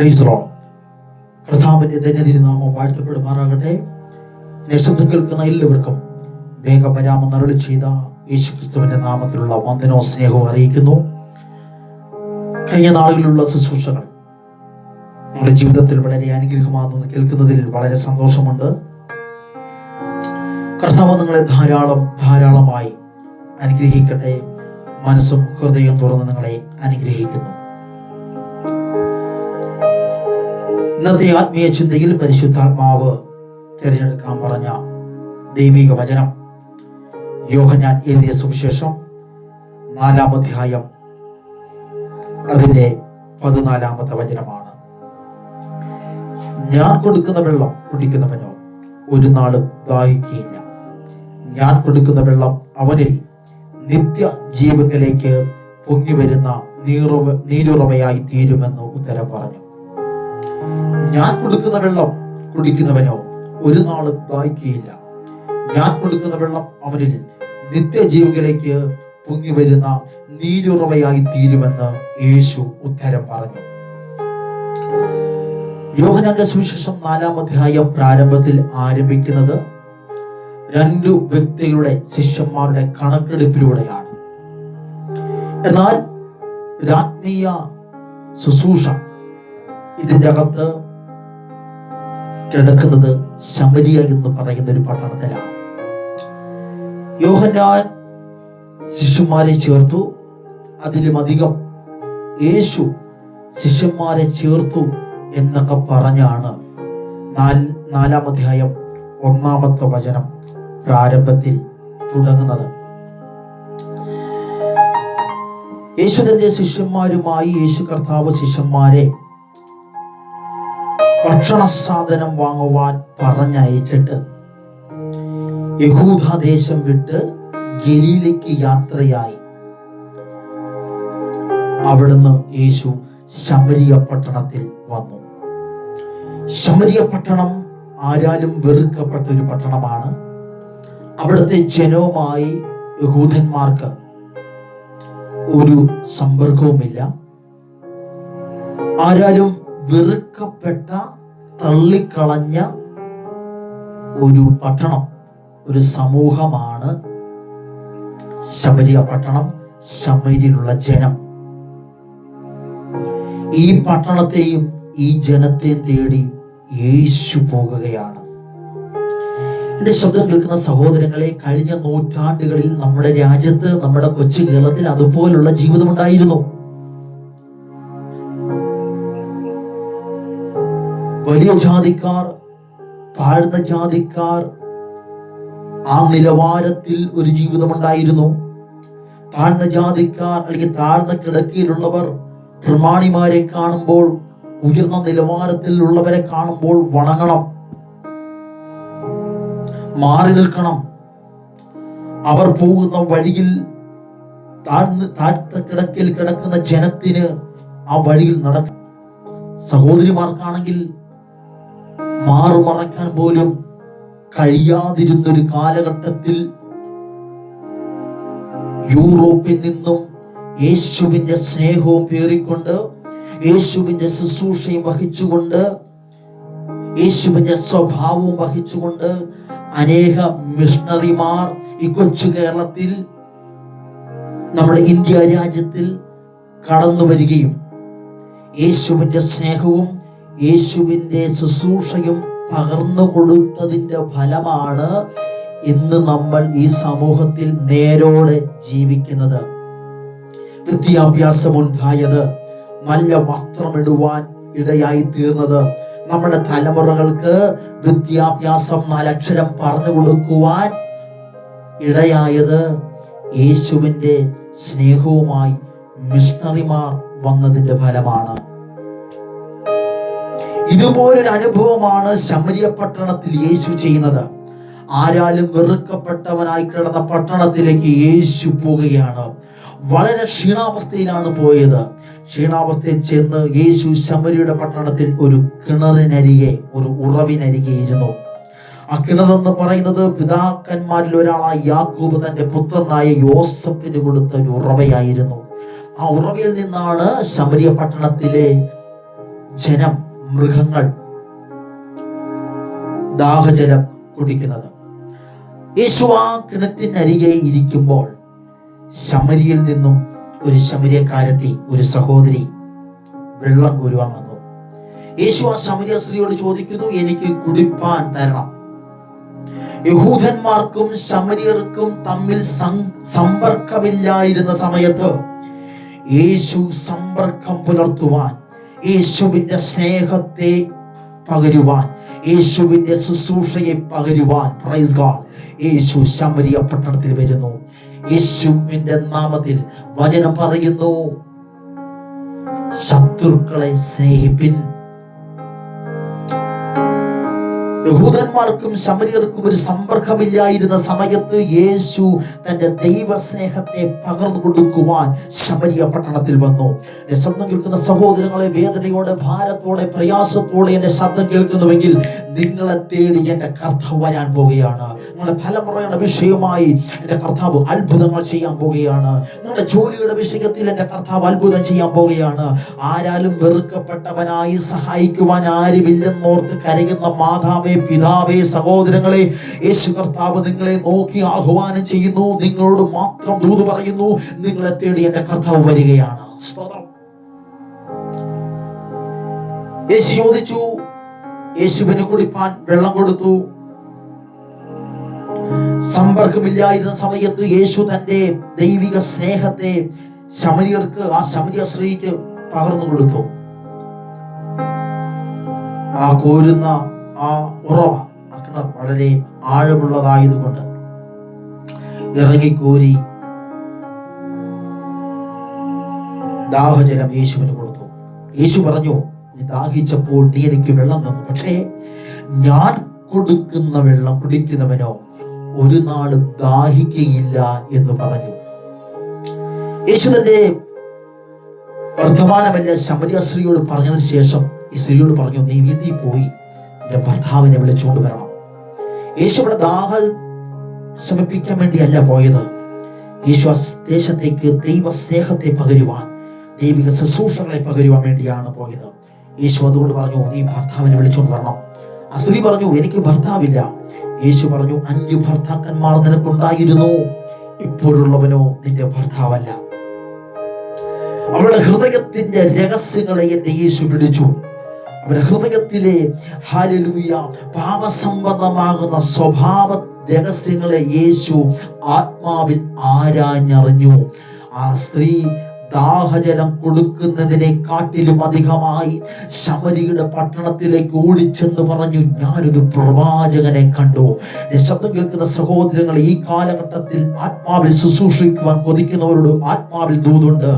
പ്രൈസറോ കർത്താവിന്റെ ധന്യതിരുനാമം വാഴ്ത്തപ്പെടുമാറാകട്ടെ. എന്നെ ശബ്ദം കേൾക്കുന്ന എല്ലാവർക്കും വേഗം വരാമെന്ന് അരുളി ചെയ്ത യേശുക്രിസ്തുവിന്റെ നാമത്തിലുള്ള വന്ദനവും സ്നേഹവും അറിയിക്കുന്നു. കഴിഞ്ഞ നാളുകളിലുള്ള ശുശ്രൂഷകൾ നമ്മുടെ ജീവിതത്തിൽ വളരെ അനുഗ്രഹമാണെന്ന് കേൾക്കുന്നതിൽ വളരെ സന്തോഷമുണ്ട്. കർത്താവ് നിങ്ങളെ ധാരാളം ധാരാളമായി അനുഗ്രഹിക്കട്ടെ. മനസ്സും ഹൃദയം തുറന്ന് നിങ്ങളെ അനുഗ്രഹിക്കുന്നു. ഇന്നത്തെ ആത്മീയ ചിന്തയിൽ പരിശുദ്ധാത്മാവ് തിരഞ്ഞെടുക്കാൻ പറഞ്ഞ ദൈവിക വചനം. യോഹനാൻ എഴുതിയ സുവിശേഷം നാലാം അധ്യായം അതിന്റെ പതിനാലാമത്തെ വചനമാണ്. ഞാൻ കൊടുക്കുന്ന വെള്ളം കുടിക്കുന്നവനോ ഒരു നാളും ദാഹിക്കുകയില്ല. ഞാൻ കൊടുക്കുന്ന വെള്ളം അവനിൽ നിത്യ ജീവനിലേക്ക് പൊങ്ങി വരുന്ന നീറുവ നീരുറവയായി തീരുമെന്ന് ഉത്തരം പറഞ്ഞു. ഞാൻ കൊടുക്കുന്ന വെള്ളം കുടിക്കുന്നവനോ ഒരു നാളും ദാഹിക്കുകയില്ല ഞാൻ കൊടുക്കുന്ന വെള്ളം അവനിൽ നിത്യജീവികളിലേക്ക് പൊങ്ങി വരുന്ന നീരുറവയായി തീരുമെന്ന് യേശു ഉത്തരം പറഞ്ഞു. യോഹനാന്റെ സുവിശേഷം നാലാം അധ്യായം പ്രാരംഭത്തിൽ ആരംഭിക്കുന്നത് രണ്ടു വ്യക്തികളുടെ ശിഷ്യന്മാരുടെ കണക്കെടുപ്പിലൂടെയാണ്. എന്നാൽ രാജ്ഞീയ ശുശ്രൂഷ ഇതിന്റെ അകത്ത് കിടക്കുന്നത് ശമരിയ എന്ന് പറയുന്ന ഒരു പട്ടണത്തിലാണ് യോഹന്നാൻ ശിഷ്യന്മാരെ ചേർത്തു. അതിലും അധികം യേശു ശിഷ്യന്മാരെ ചേർത്തു എന്നൊക്കെ പറഞ്ഞാണ് നാല് നാലാം അധ്യായം ഒന്നാമത്തെ വചനം പ്രാരംഭത്തിൽ തുടങ്ങുന്നത്. യേശു തന്റെ ശിഷ്യന്മാരുമായി യേശു കർത്താവ് ശിഷ്യന്മാരെ ഭക്ഷണ സാധനം വാങ്ങുവാൻ പറഞ്ഞയച്ചിട്ട് യഹൂദാദേശം വിട്ട് ഗലീലയ്ക്ക് യാത്രയായി. അവിടുന്ന് യേശു ശമരിയ പട്ടണത്തിൽ വന്നു. ശമരിയ പട്ടണം ആരാലും വെറുക്കപ്പെട്ട ഒരു പട്ടണമാണ്. അവിടുത്തെ ജനവുമായി യഹൂദന്മാർക്ക് ഒരു സമ്പർക്കവുമില്ല. ആരാലും വെറുക്കപ്പെട്ട തള്ളിക്കളഞ്ഞ ഒരു പട്ടണം ഒരു സമൂഹമാണ് ശബരിയ പട്ടണം ശബരിയിലുള്ള ജനം. ഈ പട്ടണത്തെയും ഈ ജനത്തെയും തേടി യേശു പോകുകയാണ്. എന്റെ ശബ്ദം കേൾക്കുന്ന സഹോദരങ്ങളെ കഴിഞ്ഞ നൂറ്റാണ്ടുകളിൽ നമ്മുടെ രാജ്യത്ത് നമ്മുടെ കൊച്ചു കേരളത്തിൽ അതുപോലുള്ള ജീവിതമുണ്ടായിരുന്നു. വലിയ ജാതിക്കാർ താഴ്ന്ന ജാതിക്കാർ ആ നിലവാരത്തിൽ ഒരു ജീവിതമുണ്ടായിരുന്നു. താഴ്ന്ന ജാതിക്കാർ അല്ലെങ്കിൽ താഴ്ന്ന കിടക്കയിലുള്ളവർ പ്രമാണിമാരെ കാണുമ്പോൾ ഉയർന്ന നിലവാരത്തിൽ ഉള്ളവരെ കാണുമ്പോൾ വണങ്ങണം. മാറി നിൽക്കണം. അവർ പോകുന്ന വഴിയിൽ താഴ്ന്ന് താഴ്ത്ത കിടക്കയിൽ കിടക്കുന്ന ജനത്തിന് ആ വഴിയിൽ നടക്കും സഹോദരിമാർക്കാണെങ്കിൽ മാറുമറക്കാൻ പോലും കഴിയാതിരുന്നൊരു കാലഘട്ടത്തിൽ യൂറോപ്പിൽ നിന്നും യേശുവിന്റെ സ്നേഹവും പേറിക്കൊണ്ട് യേശുവിന്റെ ശുശ്രൂഷയും വഹിച്ചുകൊണ്ട് യേശുവിന്റെ സ്വഭാവവും വഹിച്ചുകൊണ്ട് അനേക മിഷണറിമാർ ഈ കൊച്ചു കേരളത്തിൽ നമ്മുടെ ഇന്ത്യ രാജ്യത്തിൽ കടന്നു വരികയും യേശുവിന്റെ സ്നേഹവും യേശുവിന്റെ ശുശ്രൂഷയും പകർന്നു കൊടുത്തതിന്റെ ഫലമാണ് ഇന്ന് നമ്മൾ ഈ സമൂഹത്തിൽ നേരോടെ ജീവിക്കുന്നത്. വിദ്യാഭ്യാസം ഉണ്ടായത് നല്ല വസ്ത്രമിടുവാൻ ഇടയായി തീർന്നത്. നമ്മുടെ തലമുറകൾക്ക് വിദ്യാഭ്യാസം നാലക്ഷരം പറഞ്ഞു കൊടുക്കുവാൻ ഇടയായത് യേശുവിന്റെ സ്നേഹവുമായി മിഷണറിമാർ വന്നതിന്റെ ഫലമാണ്. ഇതുപോലൊരു അനുഭവമാണ് ശമരിയ പട്ടണത്തിൽ യേശു ചെയ്യുന്നത്. ആരാലും വെറുക്കപ്പെട്ടവനായി കിടന്ന പട്ടണത്തിലേക്ക് യേശു പോവുകയാണ്. വളരെ ക്ഷീണാവസ്ഥയിലാണ് പോയത്. ക്ഷീണാവസ്ഥയിൽ ചെന്ന് യേശു ശമരിയുടെ പട്ടണത്തിൽ ഒരു കിണറിനരികെ ഒരു ഉറവിനരികെ ഇരുന്നു. ആ എന്ന് പറയുന്നത് പിതാക്കന്മാരിൽ ഒരാളായ യാക്കൂബ് തന്റെ പുത്രനായ യോസഫിന് കൊടുത്ത ഒരു ഉറവയായിരുന്നു. ആ ഉറവയിൽ നിന്നാണ് ശമരിയ പട്ടണത്തിലെ ജനം മൃഗങ്ങൾ ദാഹജലം കുടിക്കുന്നത്. യേശു ആ കിണറ്റിനരികെ ഇരിക്കുമ്പോൾ ശമരിയിൽ നിന്നും ഒരു ശമരിയക്കാരത്തി ഒരു സഹോദരി വെള്ളം കോരുവാൻ വന്നു. യേശു ആ ശമരിയ സ്ത്രീയോട് ചോദിക്കുന്നു എനിക്ക് കുടിപ്പാൻ തരണം. യഹൂദന്മാർക്കും ശമരിയർക്കും തമ്മിൽ സമ്പർക്കമില്ലായിരുന്ന സമയത്ത് യേശു സമ്പർക്കം പുലർത്തുവാൻ യേശുവിന്റെ സ്നേഹത്തെ പകരുവാൻ യേശുവിന്റെ ശുശ്രൂഷയെ പകരുവാൻ. പ്രൈസ് ഗോഡ് യേശു ശമരിയ പട്ടണത്തിൽ വരുന്നു. യേശുവിന്റെ നാമത്തിൽ വചനം പറയുന്നു. ശത്രുക്കളെ സ്നേഹിപ്പിൻ. യഹൂദന്മാർക്കും ശമരിയർക്കും ഒരു സമ്പർക്കമില്ലായിരുന്ന സമയത്ത് യേശു തന്റെ ദൈവസ്നേഹത്തെ പകർന്നു കൊടുക്കുവാൻ ശമരിയ പട്ടണത്തിൽ വന്നു. എന്റെ ശബ്ദം കേൾക്കുന്ന സഹോദരങ്ങളെ വേദനയോടെ ഭാരത്തോടെ പ്രയാസത്തോടെ എന്റെ ശബ്ദം കേൾക്കുന്നുവെങ്കിൽ നിങ്ങളെ തേടി എന്റെ കർത്താവ് വരാൻ പോവുകയാണ്. നിങ്ങളുടെ തലമുറയുടെ വിഷയമായി എന്റെ കർത്താവ് അത്ഭുതങ്ങൾ ചെയ്യാൻ പോവുകയാണ്. നിങ്ങളുടെ ജോലിയുടെ വിഷയത്തിൽ എന്റെ കർത്താവ് അത്ഭുതം ചെയ്യാൻ പോവുകയാണ്. ആരാലും വെറുക്കപ്പെട്ടവനായി സഹായിക്കുവാൻ ആരുമില്ലെന്നോർത്ത് കരയുന്ന മാതാവേ പിതാവേ സഹോദരങ്ങളെ യേശു കർത്താവ് നിങ്ങളെ നോക്കി ആഹ്വാനം ചെയ്യുന്നു. നിങ്ങളോട് മാത്രം ദൂത് പറയുന്നു. നിങ്ങളെ തേടി എന്റെ കർത്താവ് വരികയാണ്. സ്തോത്രം. യേശു ചോദിച്ചു യേശുവിന് കുടിപ്പാൻ വെള്ളം കൊടുത്തു. സമ്പർക്കമില്ലായിരുന്ന സമയത്ത് യേശു തന്റെ ദൈവിക സ്നേഹത്തെ ശമരിയർക്ക് ആ ശമരിയ സ്ത്രീക്ക് പകർന്നു കൊടുത്തു. ആ കോരുന്ന ആ ഉറവ ആ വളരെ ആഴമുള്ളതായതുകൊണ്ട് ഇറങ്ങിക്കോരി ദാഹജലം യേശുവിന് കൊടുത്തു. യേശു പറഞ്ഞു നീ ദാഹിച്ചപ്പോൾ നീ എനിക്ക് വെള്ളം തന്നു. പക്ഷേ ഞാൻ കൊടുക്കുന്ന വെള്ളം കുടിക്കുന്നവനോ ഒരു നാളും ദാഹിക്കുകയില്ല എന്ന് പറഞ്ഞു. യേശു തന്റെ വർത്തമാനമല്ല ശമരിയ സ്ത്രീയോട് പറഞ്ഞതിന് ശേഷം ഈ സ്ത്രീയോട് പറഞ്ഞു നീ വീട്ടിൽ പോയി എന്റെ ഭർത്താവിനെ വിളിച്ചുകൊണ്ട് വരണം. യേശു ഇവിടെ ദാഹ ശമിപ്പിക്കാൻ വേണ്ടിയല്ല പോയത്. യേശു ദേശത്തേക്ക് ദൈവ സ്നേഹത്തെ പകരുവാൻ ദൈവിക ശുശ്രൂഷകളെ പകരുവാൻ വേണ്ടിയാണ് പോയത്. യേശു അതുകൊണ്ട് പറഞ്ഞു നീ ഭർത്താവിനെ വിളിച്ചുകൊണ്ട് വരണം. ആ സ്ത്രീ പറഞ്ഞു എനിക്ക് ഭർത്താവില്ല. യേശു പറഞ്ഞു അഞ്ചു ഭർത്താക്കന്മാർ നിനക്കുണ്ടായിരുന്നു. ഇപ്പോഴുള്ളവനോ നിന്റെ ഭർത്താവല്ല. അവളുടെ ഹൃദയത്തിന്റെ രഹസ്യങ്ങളെ എന്റെ യേശു പിടിച്ചു. അവരുടെ ഹൃദയത്തിലെ ഹാലലൂയ പാപസംബന്ധമാകുന്ന സ്വഭാവ രഹസ്യങ്ങളെ യേശു ആത്മാവിൽ ആരാഞ്ഞറിഞ്ഞു. ആ സ്ത്രീ ദാഹജലം കൊടുക്കുന്നതിനെ കാട്ടിലും അധികമായി ശമരിയുടെ പട്ടണത്തിലേക്ക് ഓടിച്ചെന്ന് പറഞ്ഞു. ഞാനൊരു പ്രവാചകനെ കണ്ടു. ശബ്ദം കേൾക്കുന്ന സഹോദരങ്ങൾ ഈ കാലഘട്ടത്തിൽ ആത്മാവിൽ ശുശ്രൂഷിക്കുവാൻ കൊതിക്കുന്നവരോട് ആത്മാവിൽ ദൂതുണ്ട്.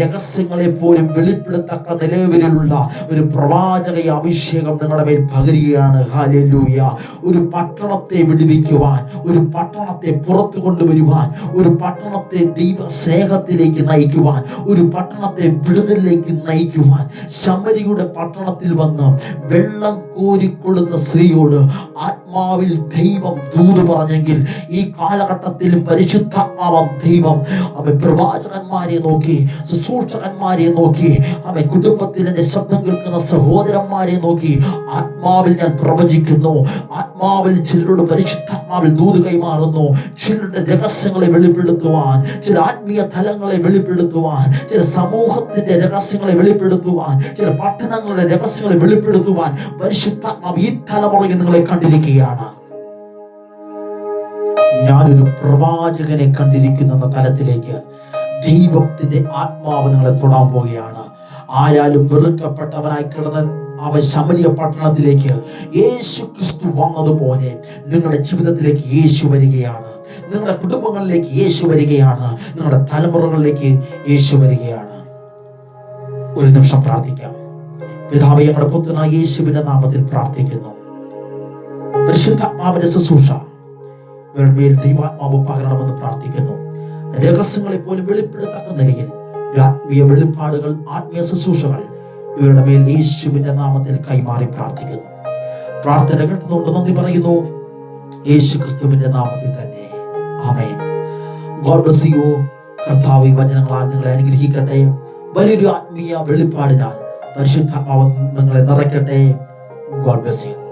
രഹസ്യങ്ങളെ പോലും വെളിപ്പെടുത്തക്ക നിലവിലുള്ള ഒരു പ്രവാചക അഭിഷേകം നിങ്ങളുടെ മേൽ പകരുകയാണ്. ഹാലൂയ ഒരു പട്ടണത്തെ വിടുവിക്കുവാൻ ഒരു പട്ടണത്തെ പുറത്തു കൊണ്ടുവരുവാൻ ഒരു പട്ടണത്തെ ദൈവ സ്നേഹത്തിലേക്ക് നയിക്കുവാൻ ഒരു പട്ടണത്തെ വിടുതലിലേക്ക് നയിക്കുവാൻ ശമരിയുടെ പട്ടണത്തിൽ വന്ന് വെള്ളം കോരിക്കൊടുത്ത സ്ത്രീയോട് ആത്മാവിൽ ദൈവം ദൂത് പറഞ്ഞെങ്കിൽ ഈ കാലഘട്ടത്തിലും പരിശുദ്ധാത്മാവം ദൈവം അവൻ പ്രവാചകന്മാരെ നോക്കി ശുശ്രൂഷകന്മാരെ നോക്കി അവൻ കുടുംബത്തിൽ എന്റെ ശബ്ദം കേൾക്കുന്ന സഹോദരന്മാരെ നോക്കി ആത്മാവിൽ ഞാൻ പ്രവചിക്കുന്നു ആത്മാവിൽ ചിലരോട് പരിശുദ്ധാത്മാവിൽ ദൂത് കൈമാറുന്നു ചിലരുടെ രഹസ്യങ്ങളെ വെളിപ്പെടുത്തുവാൻ ചില ആത്മീയ തലങ്ങളെ വെളിപ്പെടുത്തുവാൻ ചില സമൂഹത്തിന്റെ രഹസ്യങ്ങളെ വെളിപ്പെടുത്തുവാൻ ചില പട്ടണങ്ങളുടെ രഹസ്യങ്ങളെ വെളിപ്പെടുത്തുവാൻ പരിശുദ്ധാത്മാവ് ഈ തലമുറയിൽ നിങ്ങളെ കണ്ടിരിക്കുകയാണ്. ഞാനൊരു പ്രവാചകനെ കണ്ടിരിക്കുന്ന തലത്തിലേക്ക് ദൈവത്തിന്റെ ആത്മാവ് നിങ്ങളെ തൊടാൻ പോവുകയാണ്. ആരാലും വെറുക്കപ്പെട്ടവനായി കിടന്ന അവൻ ശമരിയ പട്ടണത്തിലേക്ക് യേശു ക്രിസ്തു വന്നതുപോലെ നിങ്ങളുടെ ജീവിതത്തിലേക്ക് യേശു വരികയാണ്. നിങ്ങളുടെ കുടുംബങ്ങളിലേക്ക് യേശു വരികയാണ്. നിങ്ങളുടെ തലമുറകളിലേക്ക് യേശു വരികയാണ്. ഒരു നിമിഷം പ്രാർത്ഥിക്കാം. പിതാവ് ഞങ്ങളുടെ പുത്രനായ യേശുവിന്റെ നാമത്തിൽ പ്രാർത്ഥിക്കുന്നു. പരിശുദ്ധാത്മാവിന്റെ ശുശ്രൂഷ ഇവരുടെ മേൽ ദൈവാത്മാവ് പകരണമെന്ന് പ്രാർത്ഥിക്കുന്നു. രഹസ്യങ്ങളെ പോലും വെളിപ്പെടുത്താത്ത നിലയിൽ ആത്മീയ വെളിപ്പാടുകൾ ആത്മീയ ശുശ്രൂഷകൾ ഇവരുടെ മേൽ യേശുവിന്റെ നാമത്തിൽ കൈമാറി പ്രാർത്ഥിക്കുന്നു. പ്രാർത്ഥന കേട്ടതുകൊണ്ട് നന്ദി പറയുന്നു. യേശു ക്രിസ്തുവിന്റെ നാമത്തിൽ തന്നെ. ആമേൻ. ഗോഡ് ബ്ലസ് യു കർത്താവ് ഈ വചനങ്ങളാൽ നിങ്ങളെ അനുഗ്രഹിക്കട്ടെ. വലിയൊരു ആത്മീയ വെളിപ്പാടിനാൽ പരിശുദ്ധാത്മാവ് നിങ്ങളെ നിറയ്ക്കട്ടെ. God bless you.